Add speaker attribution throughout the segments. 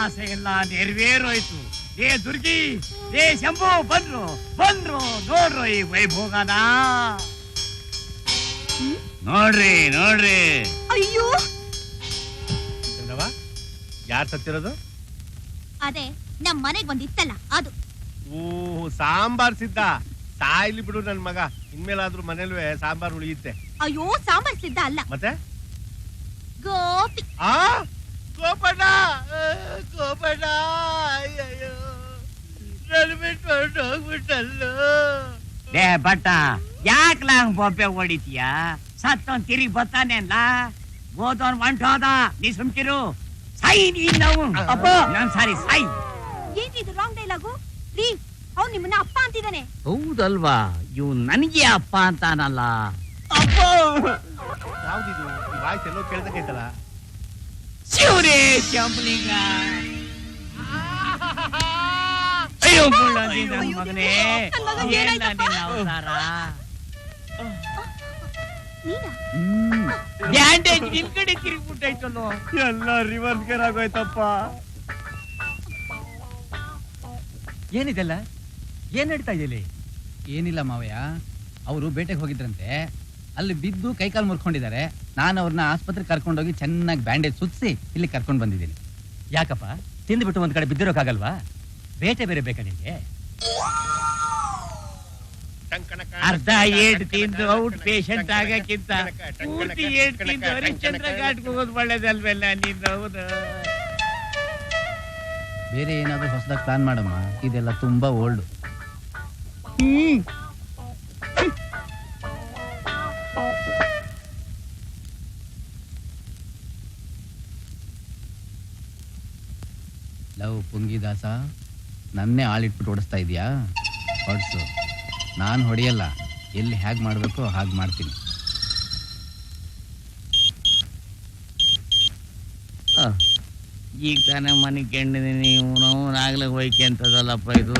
Speaker 1: ಆಸೆ ಎಲ್ಲ ನೆರವೇರೋಯ್ತು. ಏ ದುರ್ಗಿ ಏ ಶಂಭು ಬಂದ್ರು ಬಂದ್ರು ನೋಡ್ರು ಈ ವೈಭೋಗನ. ನೋಡ್ರಿ ನೋಡ್ರಿ.
Speaker 2: ಅಯ್ಯೋ.
Speaker 3: ಯಾರ್ ಸತ್ತಿರೋದು?
Speaker 2: ಅದೇ ನಮ್ ಮನೆಗ್ ಬಂದಿತ್ತಲ್ಲ ಅದು.
Speaker 3: ಓ ಸಾಂಬಾರ್ ಸಿದ್ಧ. ಸಾಯ್ಲಿ ಬಿಡು ನನ್ ಮಗ. ಇನ್ಮೇಲಾದ್ರೂ ಮನೇಲೂ ಸಾಂಬಾರ್ ಉಳಿಯುತ್ತೆ
Speaker 2: ಅಯ್ಯೋ ಸಾಂಬಾರ್ ಸಿದ್ಧ ಅಲ್ಲ.
Speaker 3: ಮತ್ತೆ?
Speaker 2: ಗೋಪಿ.
Speaker 3: ಆ? ಗೋಪಣ್ಣ ಆ, ಅಯ್ಯೋ ಅಯ್ಯಯ್ಯೋ ನನ್ ಬಿಟ್ಟು ಹೊರ್ಟೋಗ್ಬಿಟ್ಟಲ್ಲೋ.
Speaker 1: ಲೇ ಬಟ್ಟ ಯಾಕ್ಲ ಲಾಂಗ್ ಬೊಬ್ಬೆ ಹೊಡಿತೀಯ? ಸತ್ತವನ್ ತಿರುಗಿ ಬರ್ತಾನೆಲ್ಲ ಓದೋನ್ ಹೊಂಟೋದ ನೀ ಸುಮ್ಕಿರು. ಸೈ ನೀನ್ ನಾವು. ಅಪ್ಪ! ನಾನ್ ಸಾರಿ ಸೈ.
Speaker 2: ಏನ್ರಿ ಇದು ರಾಂಗ್ ಡೈಲಾಗು ರೀ ಅವ್ನು ನಿಮ್ಮನ್ನ ಅಪ್ಪ ಅಂತಿದ್ದಾನೆ
Speaker 1: ಹೌದಲ್ವಾ? ಇವ್ ನನಗೆ ಅಪ್ಪ ಅಂತಾನಲ್ಲ.
Speaker 3: ಅಪ್ಪ! ಯಾವ್ದಿದು? ವಾಯ್ಸ್ ಎಲ್ಲೋ ಕೇಳ್ದಕ್ಕೈತಲ್ಲ
Speaker 1: ಶಿವರೇ ಚಂಬಲಿಂಗ ಅಯ್ಯೋ ಮುಳ್ಳಂದಿ ನನ್ ಮಗನೇ ಏನ ನಿನ್ನ ಅವತಾರ ಬ್ಯಾಂಡೇಜ್ ನಿನ್ ಕಡೆ ತಿರುಗ್ಬಿಟ್ಟೈತಲ್ಲೋ
Speaker 3: ಎಲ್ಲ ರಿವರ್ಸ್ ಗೇರ್ ಆಗೋಯ್ತಪ್ಪ
Speaker 4: ಏನಿದೆಲ್ಲ ಏನ್ ನಡೀತಾ ಇದೆಯಲ್ಲಿ ಏನಿಲ್ಲ ಮಾವಯ್ಯ ಅವರು ಬೇಟೆಗೆ ಹೋಗಿದ್ರಂತೆ. ಅಲ್ಲಿ ಬಿದ್ದು ಕೈಕಾಲು ಮುರ್ಕೊಂಡಿದ್ದಾರೆ. ನಾನು ಅವ್ರನ್ನ ಆಸ್ಪತ್ರೆಗೆ ಕರ್ಕೊಂಡೋಗಿ ಚೆನ್ನಾಗಿ ಬ್ಯಾಂಡೇಜ್ ಸುತ್ತಿಸಿ ಇಲ್ಲಿ ಕರ್ಕೊಂಡು ಬಂದಿದ್ದೀನಿ. ಯಾಕಪ್ಪ? ತಿಂದ್ಬಿಟ್ಟು ಒಂದ್ ಕಡೆ ಬಿದ್ದಿರೋಕ್ಕಾಗಲ್ವಾ ಬೇಟೆ ಬೇರೆ ಬೇಕಾ ನಿನ್ಗೆ
Speaker 1: ಅರ್ಧ ಏಟ್ ತಿಂದು ಔಟ್ ಪೇಷಂಟ್ ಆಗಕ್ಕಿಂತ ಪೂರ್ತಿ ಏಟ್ ತಿಂದು ಹರಿಶ್ಚಂದ್ರ ಘಾಟ್ಗೆ ಹೋಗೋದು ಒಳ್ಳೇದಲ್ವೆಲ್ಲ ನಿಂದು ಹೌದು.
Speaker 4: ಬೇರೆ ಏನಾದ್ರೂ ಹೊಸದಾಗಿ ಪ್ಲಾನ್ ಮಾಡಮ್ಮ. ಇದೆಲ್ಲ ತುಂಬಾ ಓಲ್ಡ್. ಲವ್ ಪುಂಗಿದಾಸ ನನ್ನೇ ಆಳಿಟ್ಬಿಟ್ಟು ಓಡಿಸ್ತಾ ಇದೆಯಾ? ಹೊಡ್ಸು ನಾನು ಹೊಡೆಯಲ್ಲ. ಎಲ್ಲಿ ಹೇಗೆ ಮಾಡಬೇಕು ಹಾಗೆ ಮಾಡ್ತೀನಿ.
Speaker 1: ಈಗ ತಾನೇ ಮನೆ ಕೆಂಡಿದೀನಿ ಇವನು ನಾಗ್ಲಿಗೆ ಹೋಯ್ಕೆ ಅಂತದಲ್ಲಪ್ಪ ಇದು.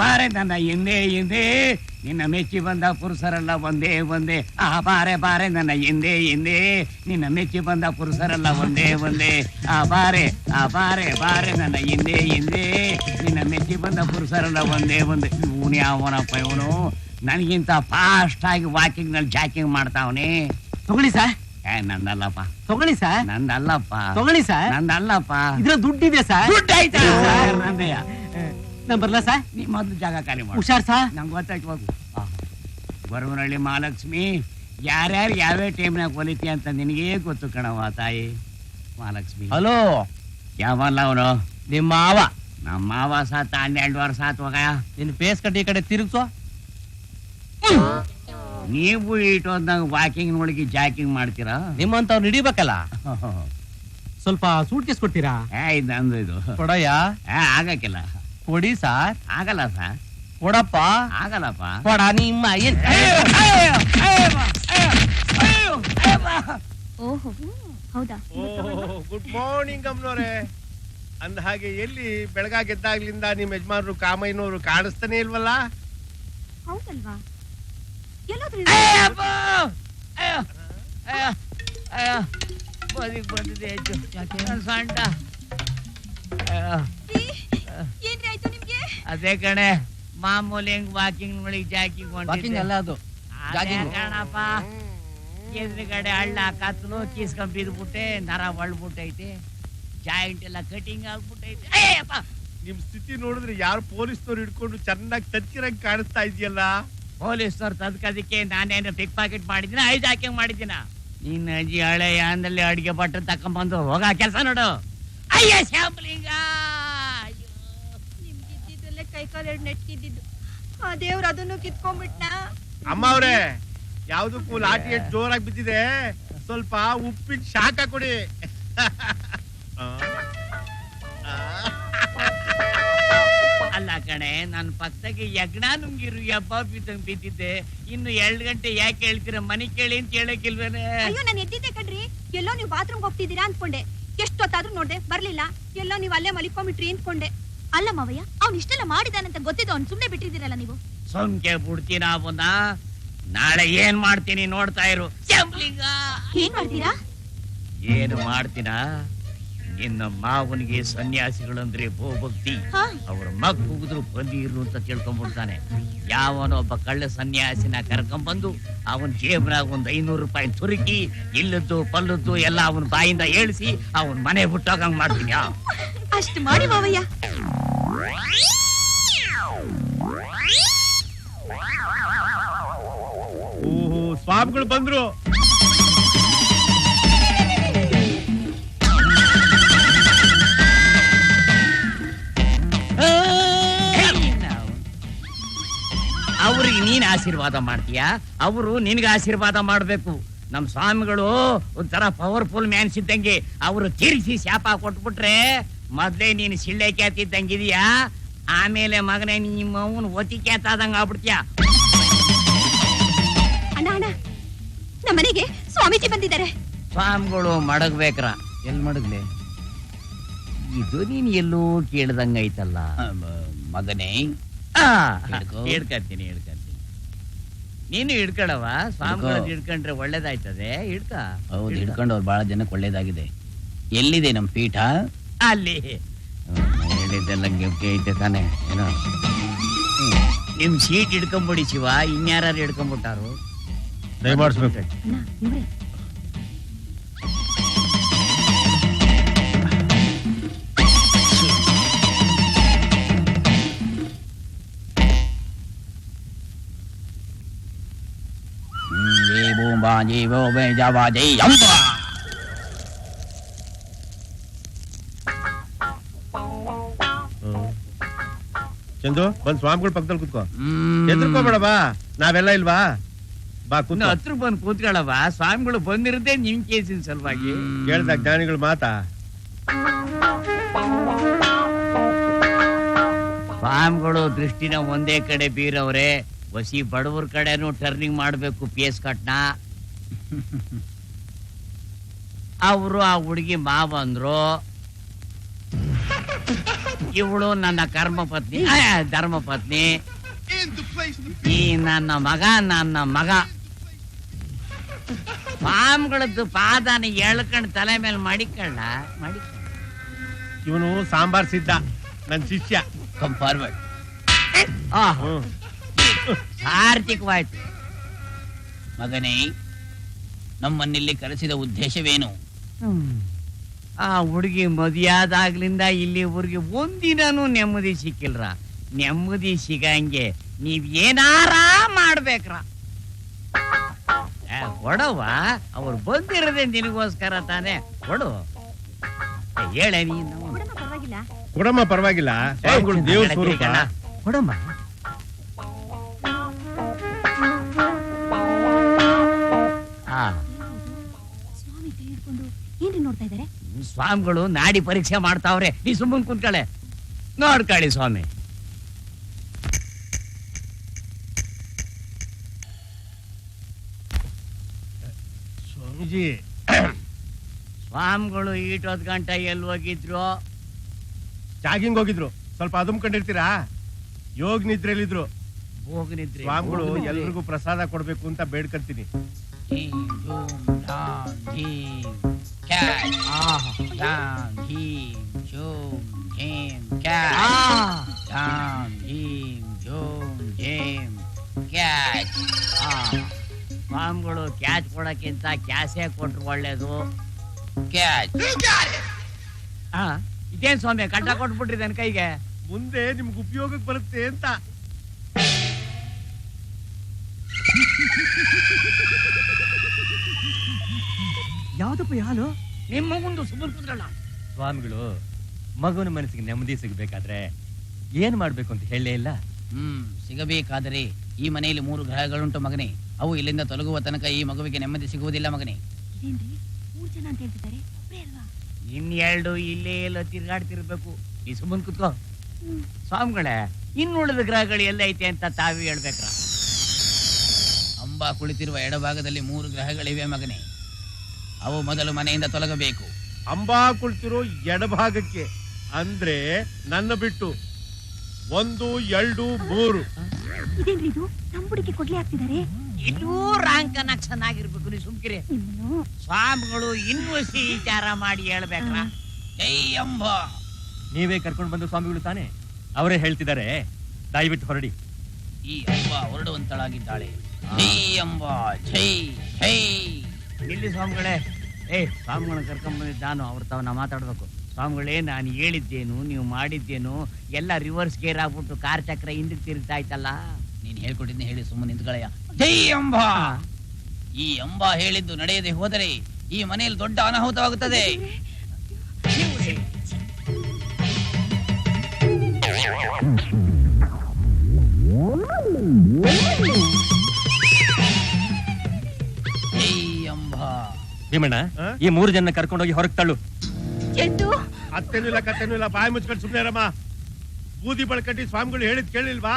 Speaker 1: ಬಾರೆ ನನ್ನ ಹಿಂದೆ ಹಿಂದೆ ನಿನ್ನ ಮೆಚ್ಚಿ ಬಂದ ಪುರುಷರೆಲ್ಲ ಒಂದೇ ಒಂದೇ. ಆ ಬಾರೆ ಬಾರೆ ನನ್ನ ಹಿಂದೆ ಹಿಂದೆ ನಿನ್ನ ಮೆಚ್ಚಿ ಬಂದ ಪುರುಷರೆಲ್ಲ ಒಂದೇ ಒಂದೇ. ಆ ಬಾರೆ ಆ ಬಾರೆ ಬಾರೆ ನನ್ನ ಹಿಂದೆ ಹಿಂದೆ ನಿನ್ನ ಮೆಚ್ಚಿ ಬಂದ ಪುರುಷರೆಲ್ಲ ಒಂದೇ ಒಂದೇ. ಇವನು ಯಾವನಪ್ಪ ಇವನು? ನನಗಿಂತ ಫಾಸ್ಟ್ ಆಗಿ ವಾಕಿಂಗ್ನಲ್ಲಿ ಜಾಕಿಂಗ್ ಮಾಡ್ತಾವನೆ.
Speaker 4: ತಗೊಳ್ಳಿ ಸರ್
Speaker 1: ಏ ನಂದಲ್ಲಪ್ಪ.
Speaker 4: ತಗೊಳ್ಳಿ ಸರ್
Speaker 1: ನಂದಲ್ಲಪ್ಪ.
Speaker 4: ತಗೊಳ್ಳಿ ಸರ್
Speaker 1: ನಂದಲ್ಲಪ್ಪ.
Speaker 4: ಇದ್ರ ದುಡ್ಡಿದೆ ಸರ್
Speaker 1: ದುಡ್ಡು ಆಯ್ತಾ ನಂದಯ್ಯ
Speaker 4: ನಾನು ಬರ್ಲಾ ಸರ್
Speaker 1: ನೀ ಮೊದ್ಲು ಜಾಗ ಖಾಲಿ ಮಾಡು.
Speaker 4: ಹುಷಾರ್ ಸಾ?
Speaker 1: ನಂಗೆ ಗೊತ್ತಾಯ್ತು ಹೋಗು. ಬರವನಹಳ್ಳಿ ಮಹಾಲಕ್ಷ್ಮಿ ಯಾರ್ಯಾರು ಯಾವ್ಯಾವ ಟೈಮ್ನಾಗ ಹೊಲಿತಿ ಅಂತ ನಿನಗೇ ಗೊತ್ತು ಕಣವ ತಾಯಿ. ಮಹಾಲಕ್ಷ್ಮಿ.
Speaker 4: ಹಲೋ?
Speaker 1: ಯಾವಲ್ಲ ಅವನು?
Speaker 4: ನಿಮ್ಮ ಮಾವ.
Speaker 1: ನಮ್ಮ ಮಾವ ಸಾತ ಹನ್ನೆರಡು ವಾರ ಸಾತ್ ಹೋಗ
Speaker 4: ನಿನ್ ಫೇಸ್ ಕಟ್ಟಿ ಈ ಕಡೆ ತಿರುಗ್ಸೋ.
Speaker 1: ನೀವು ಇಟ್ಟೋದ್ನಾಗ ವಾಕಿಂಗ್ ನೋಡಿಗೆ ಜಾಕಿಂಗ್ ಮಾಡ್ತೀರಾ?
Speaker 4: ನಿಮ್ಮಂತವ್ರು ಹಿಡಿಬೇಕಲ್ಲ? ಸ್ವಲ್ಪ ಸೂಟ್ ಕೇಸ್ ಕೊಡ್ತೀರಾ?
Speaker 1: ಏ ಇದು ನಂದು ಇದು.
Speaker 4: ಕೊಡಯ್ಯ.
Speaker 1: ಏ ಆಗಕ್ಕಿಲ್ಲ.
Speaker 4: ಕೊಡಿ ಸಾರ್
Speaker 1: ಆಗಲ್ಲ ಸರ್
Speaker 4: ಕೊಡಪ್ಪ
Speaker 1: ಆಗಲ್ಲಪ್ಪ
Speaker 4: ಕೊಡ ನಿಮ್ಮ ಏನ್.
Speaker 2: ಓಹೋ ಹೌದಾ
Speaker 3: ಗುಡ್ ಮಾರ್ನಿಂಗ್ ಅಮ್ಮನವ್ರೆ ಅಂದ ಹಾಗೆ ಎಲ್ಲಿ ಬೆಳಗಾಗೆದ್ದಾಗ್ಲಿಂದ ನಿಮ್ಮ ಯಜಮಾನರು ಕಾಮಯ್ಯನವರು ಕಾಣಿಸ್ತಾನೆ ಇಲ್ವಲ್ಲ
Speaker 2: ಹೌದಲ್ವಾ ಎಲ್ಲೋದ್ರಿ.
Speaker 1: ಬದಿಗ್ ಬಂದಿದೆ. ನನ್ ಸೊಂಟ. ಅಯ್ಯೋ,
Speaker 2: ಏನ್ರಿ ಆಯ್ತು ನಿಮ್ಗೆ
Speaker 1: ಅದೇ ಕಣೆ ಮಾಮೂಲಿ ಹೆಂಗ್ ವಾಕಿಂಗ್ ನೋಡಿ ಜಾಕಿಂಗ್
Speaker 4: ವಾಕಿಂಗ್ ಅಲ್ಲ ಅದು jogging.
Speaker 1: ಕಣಪ್ಪ ಎದುರುಗಡೆ ಹಳ್ಳ ಕತ್ಲು ಕೀಸ್ಕೊಂಡ್ ಬಿದ್ಬಿಟ್ಟೆ ನರ ಒಳ್ಬಿಟ್ಟೈತೆ ಜಾಯಿಂಟ್ ಎಲ್ಲ ಕಟಿಂಗ್ ಆಗ್ಬಿಟ್ಟೈತೆ. ಅಯ್ಯಪ್ಪ
Speaker 3: ನಿಮ್ ಸ್ಥಿತಿ ನೋಡಿದ್ರೆ ಯಾರು ಪೊಲೀಸ್ನವ್ರು ಹಿಡ್ಕೊಂಡು ಚೆನ್ನಾಗಿ ತಚ್ಚಿರಂಗ್ ಕಾಣಿಸ್ತಾ ಇದೆಯಲ್ಲ?
Speaker 1: ಪೊಲೀಸ್ನವ್ರು ತದ್ಕದಕ್ಕೆ ನಾನೇನು ಪಿಕ್ ಪಾಕೆಟ್ ಮಾಡಿದಿನ ಐದು ಹಾಕಿಂಗ್ ಮಾಡಿದಿನ ನಿನ್ನ ಅಜ್ಜಿ ಹಳೆ ಯಾಂದಲ್ಲಿ ಅಡಿಗೆ ಬಟ್ಟೆ ತಕೊಂಬಂದು ಹೋಗ ಕೆಲಸ ನೋಡು. ಅಯ್ಯ ಶ್ಯಾಮಲಿಂಗ!
Speaker 2: ಕಾಲು ಎರಡು ನೆಟ್ಕಿದ್ದಿದ್ದು. ಆ ದೇವ್ರ ಅದನ್ನು ಕಿತ್ಕೊಂಡ್ಬಿಟ್ನಾ?
Speaker 3: ಅಮ್ಮ ಅವ್ರೆ ಯಾವ್ದಕ್ಕೂ ಲಾಠಿ ಎಷ್ಟು ಜೋರಾಗಿ ಬಿದ್ದಿದೆ. ಸ್ವಲ್ಪ ಉಪ್ಪಿನ ಶಾಖ ಕೊಡಿ.
Speaker 1: ಅಲ್ಲ ಕಣೆ ನನ್ನ ಪಕ್ಕದಾಗೆ ಯಜ್ಞ ನುಂಗಿರು ಯಬ್ಬ ಬಿದ್ದಂಗ್ ಬಿದ್ದಿದ್ದೆ. ಇನ್ನು ಎರಡು ಗಂಟೆ ಯಾಕೆ ಹೇಳ್ತೀರ ಮನೆ ಕೇಳಿ ಅಂತ ಹೇಳಕ್ಕಿಲ್ವೇನೆ?
Speaker 2: ಅಯ್ಯೋ ನಾನು ಎದ್ದಿದ್ದೆ ಕಣ್ರಿ. ಎಲ್ಲೋ ನೀವು ಬಾತ್ರೂಮ್ ಹೋಗ್ತಿದ್ದೀರಾ ಅನ್ಕೊಂಡೆ ಎಷ್ಟೊತ್ತಾದ್ರೂ ನೋಡ್ದೆ ಬರ್ಲಿಲ್ಲ. ಎಲ್ಲೋ ನೀವು ಅಲ್ಲೇ ಮಲಿಕೊಂಬಿಟ್ರಿ ಅನ್ಕೊಂಡೆ ಅಲ್ಲ ಮಾವಯ್ಯ ಅವ್ನು ಇಷ್ಟೆಲ್ಲ ಮಾಡಿದಾನಂತ ಗೊತ್ತಿದ್ದು ಅವ್ನು ಸುಮ್ಮನೆ ಬಿಟ್ಟಿದ್ದೀರಲ್ಲ ನೀವು?
Speaker 1: ಸೊಂಕೆ ಬಿಡ್ತೀನ ಅವನ್ನ ನಾಳೆ ಏನ್ ಮಾಡ್ತೀನಿ ನೋಡ್ತಾ ಇರು.
Speaker 2: ಏನ್ ಮಾಡ್ತೀರಾ?
Speaker 1: ಏನು ಮಾಡ್ತೀನ? ನಿನ್ನ ಮಾವನಿಗೆ ಸನ್ಯಾಸಿಗಳಂದ್ರೆ ಭಕ್ತಿ
Speaker 2: ಹಾ.
Speaker 1: ಅವ್ರ ಮಗ್ ಮುಗಿದ್ರು ಬಂದಿರು ಅಂತ ತಿಳ್ಕೊಂಡ್ಬಿಡ್ತಾನೆ ಯಾವನೊಬ್ಬ ಕಳ್ಳ ಸನ್ಯಾಸಿನ ಕರ್ಕೊಂಡ್ಬಂದು ಅವನ್ ಜೇಬ್ನಾಗ ಒಂದ್ ಐನೂರು ರೂಪಾಯಿ ತುರುಕಿ ಇಲ್ಲದ್ದು ಪಲ್ಲದ್ದು ಎಲ್ಲ ಅವನ ಬಾಯಿಂದ ಹೇಳಿಸಿ ಅವನ್ ಮನೆ ಬಿಟ್ಟೋಗಂಗ್ ಮಾಡ್ತೀನಿ.
Speaker 2: ಅಷ್ಟು ಮಾಡಿ ಮಾವಯ್ಯ.
Speaker 3: ಓಹೋ ಸ್ವಾಮಿಗಳು ಬಂದ್ರು.
Speaker 1: ಅವ್ರಿಗೆ ನೀನ್ ಆಶೀರ್ವಾದ ಮಾಡ್ತೀಯಾ? ಅವರು ನಿನ್ಗೆ ಆಶೀರ್ವಾದ ಮಾಡ್ಬೇಕು. ನಮ್ ಸ್ವಾಮಿಗಳು ಒಂಥರ ಪವರ್ಫುಲ್ ಮ್ಯಾನ್ಸ್ ಇದ್ದಂಗೆ ಅವರು ತೀರಿಸಿ ಶಾಪ ಕೊಟ್ಬಿಟ್ರೆ ಮೊದ್ಲೇ ನೀನು ಸಿಳ್ಳೆ ಕ್ಯಾತಿದ್ದಂಗಿದೀಯಾ ಆಮೇಲೆ ಮಗನೇ ನಿಮ್ಮ ಅವನು ಒತ್ತಿ ಕ್ಯಾತಾದಂಗ ಆಗ್ಬಿಡ್ತೀಯ?
Speaker 2: ಅಣ್ಣ ಅಣ್ಣ ನಮ್ಮನೆಗೆ ಸ್ವಾಮೀಜಿ ಬಂದಿದ್ದಾರೆ.
Speaker 1: ಸ್ವಾಮಿಗಳು ಮಡಗ್ಬೇಕ್ರ.
Speaker 4: ಎಲ್ ಮಡಗ್ಲಿ?
Speaker 1: ಇದು ನೀನ್ ಎಲ್ಲೋ ಕೇಳ್ದಂಗೈತಲ್ಲ
Speaker 4: ಮಗನೇ.
Speaker 1: ಆ,
Speaker 4: ಹಿಡ್ಕೊ.
Speaker 1: ಹಿಡ್ಕಂತೀನಿ ಹಿಡ್ಕಂತೀನಿ ನೀನು ಹಿಡ್ಕೊಳವ ಸ್ವಾಮಿಗಳನ್ನ
Speaker 4: ಹಿಡ್ಕೊ.
Speaker 1: ಹಿಡ್ಕೊಂಡ್ರೆ ಒಳ್ಳೇದಾಯ್ತದೆ. ಹಿಡ್ಕ.
Speaker 4: ಹೌದು
Speaker 1: ಹಿಡ್ಕೊಂಡವ್ರು
Speaker 4: ಹಿಡ್ಕೊಂಡು ಅವ್ರು ಬಹಳ ಜನಕ್ಕೆ ಒಳ್ಳೇದಾಗಿದೆ. ಎಲ್ಲಿದೆ ನಮ್ ಪೀಠ?
Speaker 1: ಅಲ್ಲಿ ಹೇಳಿದ್ದೆಲ್ಲ ಗೆಪ್ಗೆ ಐತೆ ತಾನೆ ಏನೋ ನಿಮ್ ಸೀಟ್ ಹಿಡ್ಕೊಂಬಿಡಿ ಶಿವ ಇನ್ಯಾರು ಹಿಡ್ಕೊಂಬಿಟ್ಟಾರು?
Speaker 3: ದಯಮಾಡಿಸ್ಬೇಕು
Speaker 2: ಅಣ್ಣ ಇವ್ರೇ
Speaker 4: ಜೈ ಬೂಂಬಾ ಜೈ ಬೋ ಬೈ ಜಾವಾ ಜೈ ಅಂಬ
Speaker 3: ಚಂದು ಬಂದ್ ಸ್ವಾಮಿಗಳ ಪಕ್ಕದಲ್ಲಿ ಕುತ್ಕೋ. ಎದ್ರಕೋಬೇಡ ಬಾ ನಾವೆಲ್ಲ ಇಲ್ವಾ? ಬಾ ಕೂತ್ಕೋ.
Speaker 1: ಹತ್ರ ಬಂದ್ ಕೂತ್ಕೊಳ್ಳವ ಸ್ವಾಮಿಗಳು ಬಂದಿರದೆ ನಿಮ್ ಕೇಸಿನ ಸಲುವಾಗಿ.
Speaker 3: ಕೇಳ್ದ ಜ್ಞಾನಿಗಳ ಮಾತಾ?
Speaker 1: ಸ್ವಾಮಿಗಳು ದೃಷ್ಟಿನ ಒಂದೇ ಕಡೆ ಬೀರವ್ರೆ. ವಸಿ ಬಡವ್ರ ಕಡೆನೂ ಟರ್ನಿಂಗ್ ಮಾಡ್ಬೇಕು ಪೇಸ್ ಕಟ್ನ. ಅವರು ಆ ಹುಡುಗಿ ಮಾವ ಅಂದ್ರು ಇವಳು ನನ್ನ ಕರ್ಮ ಪತ್ನಿ ಆ, ಧರ್ಮ ಪತ್ನಿ ಈ ನನ್ನ ಮಗ ನನ್ನ ಮಗ. ಪಾಮ್ಗಳದ್ದು ಪಾದಾನ ಎಳ್ಕಂಡ್ ತಲೆ ಮೇಲೆ ಮಾಡಿಕೊಳ್ಳ ಮಾಡಿ
Speaker 3: ಇವನು ಸಾಂಬಾರ್ ಸಿದ್ಧ ನನ್ನ ಶಿಷ್ಯ.
Speaker 1: Come
Speaker 3: forward.
Speaker 1: ಆರ್ಥಿಕವಾಯ್ತು.
Speaker 4: ಮಗನೇ ನಮ್ಮನ್ನಿಲ್ಲಿ ಕರೆಸಿದ ಉದ್ದೇಶವೇನು?
Speaker 1: ಆ ಹುಡುಗಿ ಮದುವೆಯಾದಾಗ್ಲಿಂದ ಇಲ್ಲಿವರೆಗೆ ಒಂದಿನೂ ನೆಮ್ಮದಿ ಸಿಕ್ಕಿಲ್ರ. ನೆಮ್ಮದಿ ಸಿಗಂಗೆ ನೀವ್ ಏನಾರ ಮಾಡ್ಬೇಕ್ರ. ಕೊಡವ ಕೊಡವ್ವ ಅವ್ರು ಬಂದಿರದೆ ನಿನಗೋಸ್ಕರ ತಾನೇ. ಕೊಡು ಹೇಳ ನೀನು.
Speaker 2: ಬಿಡಮ್ಮ ಪರವಾಗಿಲ್ಲ.
Speaker 3: ಕೊಡಮ್ಮ ಪರವಾಗಿಲ್ಲ. ದೇವ್ರ ಸ್ವರೂಪ.
Speaker 1: ಕೊಡಮ್ಮ.
Speaker 2: ನೋಡ್ತಾ ಇದಾರೆ
Speaker 1: ಸ್ವಾಮಿಗಳು ನಾಡಿ ಪರೀಕ್ಷೆ ಮಾಡ್ತಾವ್ರೆ. ನೀ ಸುಮ್ಮನ್ ಕುಂತ್ಕಳೆ. ನೋಡ್ಕೊಳ್ಳಿ ಸ್ವಾಮಿ.
Speaker 3: ಸ್ವಾಮೀಜಿ.
Speaker 1: ಸ್ವಾಮಿಗಳು ಈಟೊದ್ ಗಂಟ ಎಲ್ಲಿ ಹೋಗಿದ್ರು?
Speaker 3: ಜಾಗಿಂಗ್ ಹೋಗಿದ್ರು. ಸ್ವಲ್ಪ ಅದುಮ್ಕೊಂಡಿರ್ತೀರಾ ಯೋಗ ನಿದ್ರೆಲಿದ್ರು
Speaker 1: ಹೋಗನಿದ್ರಿ
Speaker 3: ಸ್ವಾಮಿಗಳು ಎಲ್ರಿಗೂ ಪ್ರಸಾದ ಕೊಡ್ಬೇಕು ಅಂತ ಬೇಡ್ಕಂತೀನಿ.
Speaker 4: ಜೀಂ, Ah, down, him, catch. him, cat. Ah, down, catch. zoom, him, ಝೀಂ, ಕ್ಯಾಚ್.
Speaker 1: ಸ್ವಾಮಿಗಳು ಕ್ಯಾಚ್ ಕೊಡಕ್ಕಿಂತ ಕ್ಯಾಸೆ ಕೊಟ್ರು ಒಳ್ಳೇದು
Speaker 4: ಕ್ಯಾಚ್.
Speaker 1: ಹಾ ಇದೇನ್ ಸ್ವಾಮಿ ಕಡ್ಡ ಕೊಟ್ಬಿಟ್ರಿ ಕೈಗೆ
Speaker 3: ಮುಂದೆ ನಿಮ್ಗೆ ಉಪಯೋಗಕ್ಕೆ ಬರುತ್ತೆ ಅಂತ
Speaker 5: ಯಾವ್ದಪ್ಪ ಯಾರು ಹಾಲು?
Speaker 1: ನಿಮ್ಮ ಮುಂದೆ ಸುಮ್ಮನೆ ಕುಂದ್ರಲ್ಲ.
Speaker 5: ಸ್ವಾಮಿಗಳು ಮಗುವಿನ ಮನಸ್ಸಿಗೆ ನೆಮ್ಮದಿ ಸಿಗಬೇಕಾದ್ರೆ ಏನ್ ಮಾಡ್ಬೇಕು ಅಂತ ಹೇಳಲೇ ಇಲ್ಲ?
Speaker 4: ಹ್ಮ್ ಸಿಗಬೇಕಾದರೆ ಈ ಮನೆಯಲ್ಲಿ ಮೂರು ಗ್ರಹಗಳುಂಟು ಮಗನೇ. ಅವು ಇಲ್ಲಿಂದ ತೊಲಗುವ ತನಕ ಈ ಮಗುವಿಗೆ ನೆಮ್ಮದಿ ಸಿಗುವುದಿಲ್ಲ ಮಗನೇ.
Speaker 2: ಇದೇನ್ರಿ? ಮೂರ್ ಜನ ಅಂತ ಹೇಳ್ತಿದ್ದಾರೆ. ಒಬ್ರೇ ಅಲ್ವಾ?
Speaker 1: ಇನ್ನೆರಡು ಇಲ್ಲೇ ಎಲ್ಲ ತಿರ್ಗಾಡ್ತಿರ್ಬೇಕು. ಈ ಸುಮ್ಮನ್ ಕುತ್ಕೋ. ಸ್ವಾಮಿಗಳೇ ಇನ್ನುಳಿದ ಗ್ರಹಗಳು ಎಲ್ಲ ಐತೆ ಅಂತ ತಾವೇ ಹೇಳ್ಬೇಕ್ರ?
Speaker 4: ಅಂಬಾ ಕುಳಿತಿರುವ ಎಡಭಾಗದಲ್ಲಿ ಮೂರು ಗ್ರಹಗಳಿವೆ ಮಗನೇ. ಅವು ಮೊದಲು ಮನೆಯಿಂದ ತೊಲಗಬೇಕು.
Speaker 3: ಅಂಬಾ ಕುಳಿತಿರೋ ಎಡಭಾಗಕ್ಕೆ. ಅಂದ್ರೆ ನನ್ನ ಬಿಟ್ಟು ಒಂದು ಎರಡು ಮೂರು.
Speaker 2: ಇದೇನ್ರಿ ಇದು? ನಮ್ ಹುಡುಗಿ ಕೊಡ್ಲಿ ಹಾಕ್ತಿದ್ದಾರೆ
Speaker 1: ಇನ್ನೂ ರಾಂಕ ಚೆನ್ನಾಗಿರ್ಬೇಕು ನೀ ನೀವು ಸುಮ್ಕಿರಿ ಸ್ವಾಮಿಗಳು ಇನ್ನೂ ಸಿ ವಿಚಾರ ಮಾಡಿ ಹೇಳ್ಬೇಕ್ರ? ಜೈ ಅಂಬ.
Speaker 5: ನೀವೇ ಕರ್ಕೊಂಡು ಬಂದು ಸ್ವಾಮಿಗಳು ತಾನೆ? ಅವರೇ ಹೇಳ್ತಿದ್ದಾರೆ ದಯವಿಟ್ಟು ಹೊರಡಿ.
Speaker 4: ಈ ಅಂಬ ಹೊರಡುವಂತಳಾಗಿದ್ದಾಳೆ. ಜೈ ಅಂಬ ಜೈ ಜೈ
Speaker 1: ಇಲ್ಲಿ ಸ್ವಾಮಿಗಳೇ. ಏ ಸ್ವಾಮಿಗಳನ್ನ ಕರ್ಕೊಂಡ್ ಬಂದಿದ್ದ ನಾನು ಅವ್ರ ತಾವನ್ನ ಮಾತಾಡ್ಬೇಕು. ಸ್ವಾಮಿಗಳೇ ನಾನು ಹೇಳಿದ್ದೇನು ನೀವು ಮಾಡಿದ್ದೇನು ಎಲ್ಲ ರಿವರ್ಸ್ ಗೇರ್ ಆಗ್ಬಿಟ್ಟು ಕಾರ್ ಚಕ್ರ ಹಿಂದಕ್ಕೆ ತಿರುಗ್ತಾ ಇತ್ತಲ್ಲ?
Speaker 4: ನೀನ್ ಹೇಳ್ಕೊಟ್ಟಿದ್ನ ಹೇಳಿ ಸುಮ್ಮನೆ ನಿಂತ್ಕೊಳ್ಳಯ್ಯ ಜೈ ಅಂಬಾ! ಈ ಅಂಬಾ ಹೇಳಿದ್ದು ನಡೆಯದೆ ಹೋದರೆ ಈ ಮನೆಯಲ್ಲಿ ದೊಡ್ಡ ಅನಾಹುತವಾಗುತ್ತದೆ.
Speaker 5: ಭೀಮಣ್ಣ? ಈ ಮೂರು ಜನ ಕರ್ಕೊಂಡೋಗಿ ಹೊರಗೆ ತಳ್ಳು.
Speaker 3: ಅತ್ತೇನು ಇಲ್ಲ ಕತ್ತೇನು ಇಲ್ಲ ಬಾಯಿ ಮುಚ್ಕೊಂಡು ಸುಮ್ಮನೆ ರಮ್ಮ ಬೂದಿ ಬಳಕಟ್ಟಿ ಸ್ವಾಮಿಗಳು ಹೇಳಿದ್ ಕೇಳಿಲ್ವಾ?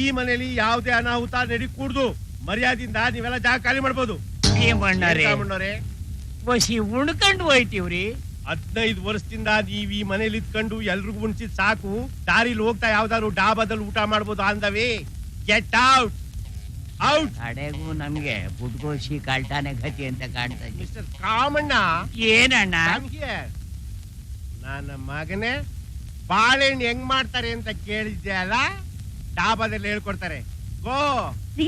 Speaker 3: ಈ ಮನೆಯಲ್ಲಿ ಯಾವುದೇ ಅನಾಹುತ ನಡಿ ಕೂಡ್ದು ಮರ್ಯಾದಿಂದ ನೀವೆಲ್ಲ ಜಾಗ ಖಾಲಿ ಮಾಡ್ಬೋದು.
Speaker 1: ಭೀಮಣ್ಣರೇ
Speaker 3: ರಾಮಣ್ಣವ್ರೆ
Speaker 1: ಬಸಿ ಉಣ್ಕೊಂಡು ಹೋಯ್ತೀವ್ರಿ.
Speaker 3: ಹದಿನೈದು ವರ್ಷದಿಂದ ನೀವ್ ಈ ಮನೇಲಿ ಇದ್ಕೊಂಡು ಎಲ್ರಿಗೂ ಉಣ್ಸಿದ್ ಸಾಕು. ದಾರಿಲಿ ಹೋಗ್ತಾ ಯಾವ್ದಾದ್ರು ಡಾಬಾದಲ್ಲಿ ಊಟ ಮಾಡ್ಬೋದು ಅಂದವೇ ಗೆಟ್ ಔಟ್
Speaker 1: ಕಡೆಗೂ ನಮ್ಗೆ ಬುಡ್ಗೋಶಿ ಕಳ್ತಾನೆ ಗತಿ ಅಂತ ಕಾಣ್ತಾ ಇದೆ.
Speaker 3: ಮಿಸ್ಟರ್ ಕಾಮಣ್ಣ.
Speaker 1: ಏನಣ್ಣ?
Speaker 3: come here. ನನ್ನ ಮಗನೇ ಬಾಳೆಹಣ್ಣು ಹೆಂಗ್ ಮಾಡ್ತಾರೆ ಅಂತ ಕೇಳಿದ್ದೆ ಅಲ್ಲ? ಡಾಬಾದಲ್ಲಿ ಹೇಳ್ಕೊಡ್ತಾರೆ. ಗೋ.
Speaker 2: ರೀ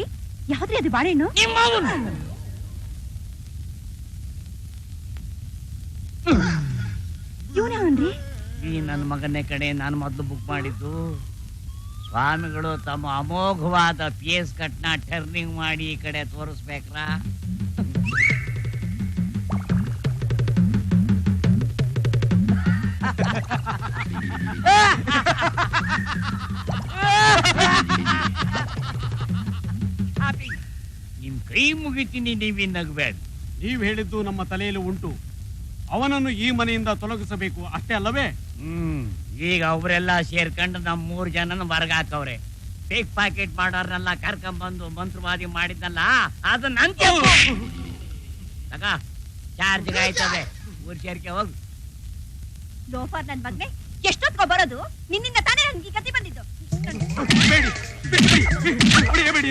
Speaker 2: ಯಾವ್ದ್ರಿ ಅದು ಬಾಳೆಹಣ್ಣು?
Speaker 1: ನಿಮ್ಮವ್ನು.
Speaker 2: ಇವನೇ ಅವನ್ರಿ?
Speaker 1: ಈ ನನ್ನ ಮಗನೇ ಕಡೆ ನಾನು ಮೊದಲು ಬುಕ್ ಮಾಡಿದ್ದು. ಸ್ವಾಮಿಗಳು ತಮ್ಮ ಅಮೋಘವಾದ ಪೇಸ್ ಕಟ್ನ ಟರ್ನಿಂಗ್ ಮಾಡಿ ಈ ಕಡೆ ತೋರಿಸ್ಬೇಕ್ರಾ? ನಿಮ್ ಕೈ ಮುಗಿತೀನಿ ನೀವಿ ನಗಬೇಡ.
Speaker 6: ನೀವ್ ಹೇಳಿದ್ದು ನಮ್ಮ ತಲೆಯಲ್ಲಿ ಉಂಟು. ಅವನನ್ನು ಈ ಮನೆಯಿಂದ ತೊಲಗಿಸಬೇಕು ಅಷ್ಟೇ ಅಲ್ಲವೇ?
Speaker 1: ಹ್ಮ್. ಈಗ ಅವರೆಲ್ಲ ಸೇರ್ಕೊಂಡು ನಮ್ಮ ಮೂರು ಜನನ ಹೊರಗ ಹಾಕವ್ರೆ ಪೇಕ್ ಪಾಕೆಟ್ ಮಾಡೋರ್ನೆಲ್ಲ ಕರ್ಕೊಂಬಂದು ಮಂತ್ರವಾದಿ ಮಾಡಿದ್ನಲ್ಲ ಅದು ನನ್ ಚಾರ್ಜ್ ಆಯ್ತದೆ ಊರ್ ಸೇರ್ಕೆ ಹೋಗು
Speaker 2: ಲೋಫರ್ ನನ್ ಬಗ್ಗೆ ಎಷ್ಟೊತ್ಕೊ ಬರೋದು ನಿನ್ನಿಂದ ತಾನೇ ನನ್ಗೆ ಕತೆ ಬಂದಿದ್ದು
Speaker 6: ಬೇಡಿ ಬೇಡಿ